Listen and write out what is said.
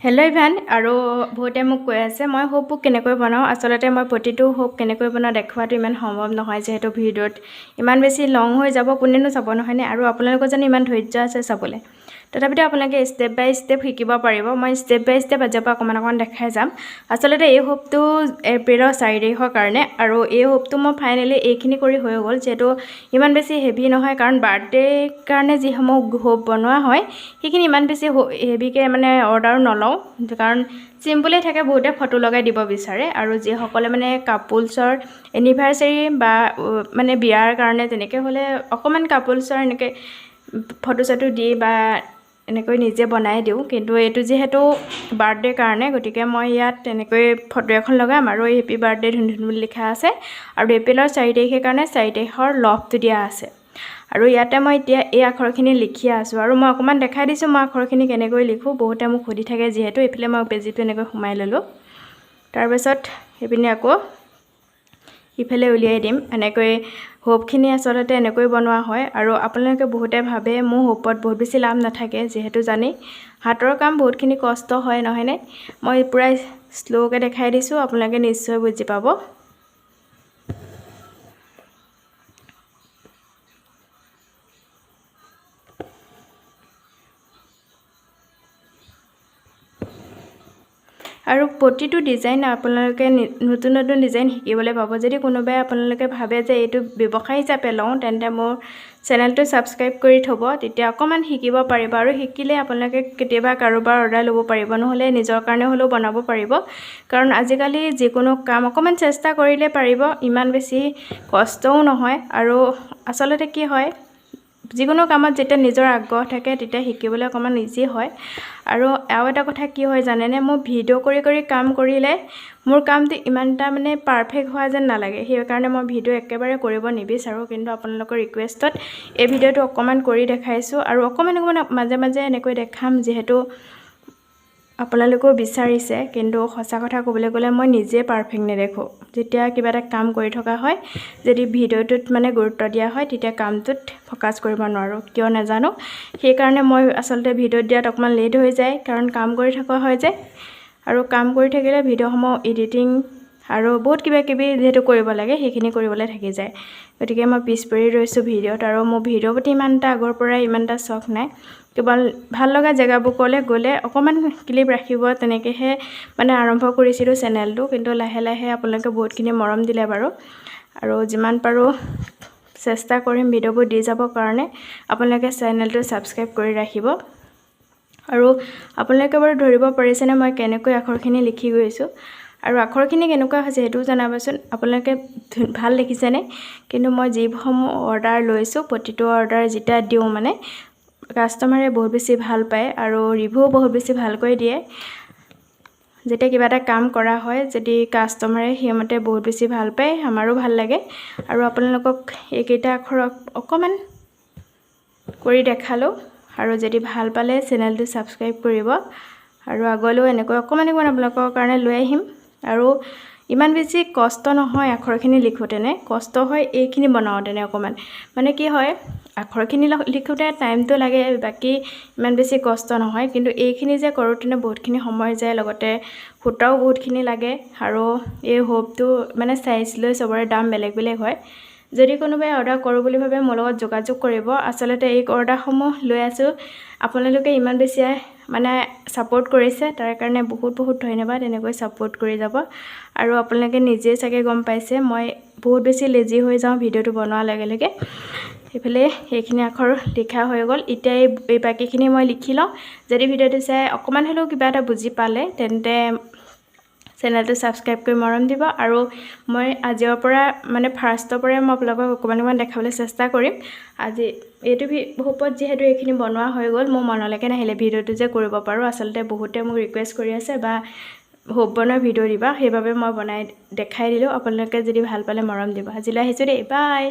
Hello Ivan আৰু বহুতে মোক কৈ আছে মই হোপবোৰ কেনেকৈ বনাওঁ? আচলতে মই প্ৰতিটো হোপ কেনেকৈ বনাওঁ দেখুৱাটো ইমান সম্ভৱ নহয় যিহেতু ভিডিঅ'ত ইমান বেছি লং হৈ যাব কোনেনো চাব নহয়নে? আৰু আপোনালোকৰ জানো ইমান ধৈৰ্য আছে চাবলৈ। তথাপিতো আপোনালোকে ষ্টেপ বাই ষ্টেপ শিকিব পাৰিব। মই ষ্টেপ বাই ষ্টেপ আজিৰ পৰা অকণমান অকণমান দেখাই যাম। আচলতে এই হোপটো এপ্ৰিলৰ চাৰি তাৰিখৰ কাৰণে আৰু এই হোপটো মই ফাইনেলি এইখিনি কৰি হৈ গ'ল যিহেতু ইমান বেছি হেভি নহয় কাৰণ বাৰ্থডেৰ কাৰণে যিসমূহ হোপ বনোৱা হয় সেইখিনি ইমান বেছি হেভিকৈ মানে অৰ্ডাৰো নলওঁ। কাৰণ চিম্পুলেই থাকে বহুতে ফটো লগাই দিব বিচাৰে আৰু যিসকলে মানে কাপোলছৰ এনিভাৰ্চেৰী বা মানে বিয়াৰ কাৰণে তেনেকৈ হ'লে অকণমান কাপোলছৰ এনেকৈ ফটো চটো দি বা এনেকৈ নিজে বনাই দিওঁ। কিন্তু এইটো যিহেতু বাৰ্থডেৰ কাৰণে গতিকে মই ইয়াত তেনেকৈ ফটো এখন লগাম আৰু হেপী বাৰ্থডে ধুন ধুন বুলি লিখা আছে। আৰু এপ্ৰিলৰ চাৰি তাৰিখে কাৰণে চাৰি তাৰিখৰ লভটো দিয়া আছে। আৰু ইয়াতে মই এতিয়া এই আখৰখিনি লিখি আছোঁ। আৰু মই অকণমান দেখাই দিছোঁ মই আখৰখিনি কেনেকৈ লিখোঁ। বহুতে মোক সুধি থাকে যিহেতু এইফালে মই বেজিটো এনেকৈ সোমাই ল'লোঁ। তাৰপাছত সেইপিনে আকৌ ইফালে উলিয়াই দিম। এনেকৈ হোপখিনি আচলতে এনেকৈ বনোৱা হয় আৰু আপোনালোকে বহুতে ভাবে মোৰ হোপত বহুত বেছি লাভ নাথাকে যিহেতু জানেই। হাতৰ কাম বহুতখিনি কষ্ট হয় নহয়নে? মই পূৰা শ্ল'কৈ দেখাই দিছোঁ আপোনালোকে নিশ্চয় বুজি পাব। আৰু প্ৰতিটো ডিজাইন আপোনালোকে নতুন নতুন ডিজাইন শিকিবলৈ পাব। যদি কোনোবাই আপোনালোকে ভাবে যে এইটো ব্যৱসায় হিচাপে লওঁ তেন্তে মোৰ চেনেলটো ছাবস্ক্ৰাইব কৰি থ'ব। তেতিয়া অকণমান শিকিব পাৰিব আৰু শিকিলে আপোনালোকে কেতিয়াবা কাৰোবাৰ অৰ্ডাৰ ল'ব পাৰিব নহ'লে নিজৰ কাৰণে হ'লেও বনাব পাৰিব। কাৰণ আজিকালি যিকোনো কাম অকণমান চেষ্টা কৰিলে পাৰিব ইমান বেছি কষ্টও নহয়। আৰু আচলতে কি হয় যিকোনো কামত যেতিয়া নিজৰ আগ্ৰহ থাকে তেতিয়া শিকিবলৈ অকণমান ইজি হয়। আৰু আৰু এটা কথা কি হয় জানেনে মোৰ ভিডিঅ' কৰি কৰি কাম কৰিলে মোৰ কামটো ইমান এটা মানে পাৰফেক্ট হোৱা যেন নালাগে। সেইকাৰণে মই ভিডিঅ' একেবাৰে কৰিব নিবিচাৰোঁ। কিন্তু আপোনালোকৰ ৰিকুৱেষ্টত এই ভিডিঅ'টো অকণমান কৰি দেখাইছোঁ। আৰু অকণমান অকণমান মাজে মাজে এনেকৈ দেখাম যিহেতু আপোনালোকেও বিচাৰিছে কিন্তু সঁচা কথা ক'বলৈ গ'লে মই নিজে পাৰফেক্ট নেদেখোঁ। যেতিয়া কিবা এটা কাম কৰি থকা হয় যদি ভিডিঅ'টোত মানে গুৰুত্ব দিয়া হয় তেতিয়া কামটোত ফ'কাছ কৰিব নোৱাৰোঁ। কিয় নাজানো? সেইকাৰণে মই আচলতে ভিডিঅ'ত দিয়াত অকণমান লেট হৈ যায় কাৰণ কাম কৰি থকা হয় যে। আৰু কাম কৰি থাকিলে ভিডিঅ'সমূহ এডিটিং আৰু বহুত কিবা কিবি যিহেতু কৰিব লাগে সেইখিনি কৰিবলৈ থাকি যায়। গতিকে মই পিছ পৰি ৰৈছোঁ ভিডিঅ'ত আৰু মোৰ ভিডিঅ'ৰ প্ৰতি ইমান এটা আগৰ পৰাই ইমান এটা চখ নাই। কেৱল ভাল লগা জেগাবোৰলৈ গ'লে অকণমান ক্লিপ ৰাখিব তেনেকৈহে মানে আৰম্ভ কৰিছিলোঁ চেনেলটো। কিন্তু লাহে লাহে আপোনালোকে বহুতখিনি মৰম দিলে বাৰু। আৰু যিমান পাৰোঁ চেষ্টা কৰিম ভিডিঅ'বোৰ দি যাবৰ কাৰণে আপোনালোকে চেনেলটো ছাবস্ক্ৰাইব কৰি ৰাখিব। আৰু আপোনালোকে বাৰু ধৰিব পাৰিছেনে মই কেনেকৈ আখৰখিনি লিখি গৈছোঁ। আৰু আখৰখিনি কেনেকুৱা হৈছে সেইটোও জনাবচোন। আপোনালোকে ভাল দেখিছেনে? কিন্তু মই যিসমূহ অৰ্ডাৰ লৈছোঁ প্ৰতিটো অৰ্ডাৰ যেতিয়া দিওঁ মানে কাষ্টমাৰে বহুত বেছি ভাল পায় আৰু ৰিভিউ বহুত বেছি ভালকৈ দিয়ে। যেতিয়া কিবা এটা কাম কৰা হয় যদি কাষ্টমাৰে সেইমতে বহুত বেছি ভাল পায় আমাৰো ভাল লাগে। আৰু আপোনালোকক এইকেইটা আখৰক অকণমান কৰি দেখালোঁ। আৰু যদি ভাল পালে চেনেলটো ছাবস্ক্ৰাইব কৰিব। আৰু আগলৈও এনেকৈ অকণমান অকণমান আপোনালোকৰ কাৰণে লৈ আহিম। আৰু ইমান বেছি কষ্ট নহয় আখৰখিনি লিখোঁতেনে কষ্ট হয় এইখিনি বনাওঁতেনে অকণমান। মানে কি হয় আখৰখিনি লিখোঁতে টাইমটো লাগে বাকী ইমান বেছি কষ্ট নহয়। কিন্তু এইখিনি যে কৰোঁতেনে বহুতখিনি সময় যায় লগতে সূতাও বহুতখিনি লাগে আৰু এই হোপটো মানে চাইজ লৈ চবৰে দাম বেলেগ বেলেগ হয়। যদি কোনোবাই অৰ্ডাৰ কৰোঁ বুলি ভাবে মোৰ লগত যোগাযোগ কৰিব। আচলতে এই অৰ্ডাৰসমূহ লৈ আছোঁ। আপোনালোকে ইমান বেছি মানে ছাপোৰ্ট কৰিছে তাৰ কাৰণে বহুত বহুত ধন্যবাদ এনেকৈ ছাপোৰ্ট কৰি যাব। আৰু আপোনালোকে নিজেই চাগে গম পাইছে মই বহুত বেছি লেজি হৈ যাওঁ ভিডিঅ'টো বনোৱাৰ লগে লগে। সেইফালে সেইখিনি আখৰ লিখা হৈ গ'ল। এতিয়া এই বাকীখিনি মই লিখি লওঁ। যদি ভিডিঅ'টো চাই অকণমান হ'লেও কিবা এটা বুজি পালে তেন্তে চেনেলটো ছাবস্ক্ৰাইব কৰি মৰম দিব আৰু মই আজিৰ পৰা মানে ফাৰ্ষ্টৰ পৰাই মই আপোনালোকক অকণমান অকণমান দেখাবলৈ চেষ্টা কৰিম। আজি এইটো হোপত যিহেতু এইখিনি বনোৱা হৈ গ'ল, মোৰ মনলৈকে নাহিলে ভিডিঅ'টো যে কৰিব পাৰোঁ। আচলতে বহুতে মোক ৰিকুৱেষ্ট কৰি আছে বা হোপ বনোৱা ভিডিঅ' দিবা। সেইবাবে মই বনাই দেখাই দিলোঁ। আপোনালোকে যদি ভালো পালে মৰম দিব। আজিলৈ আহিছোঁ দেই। বাই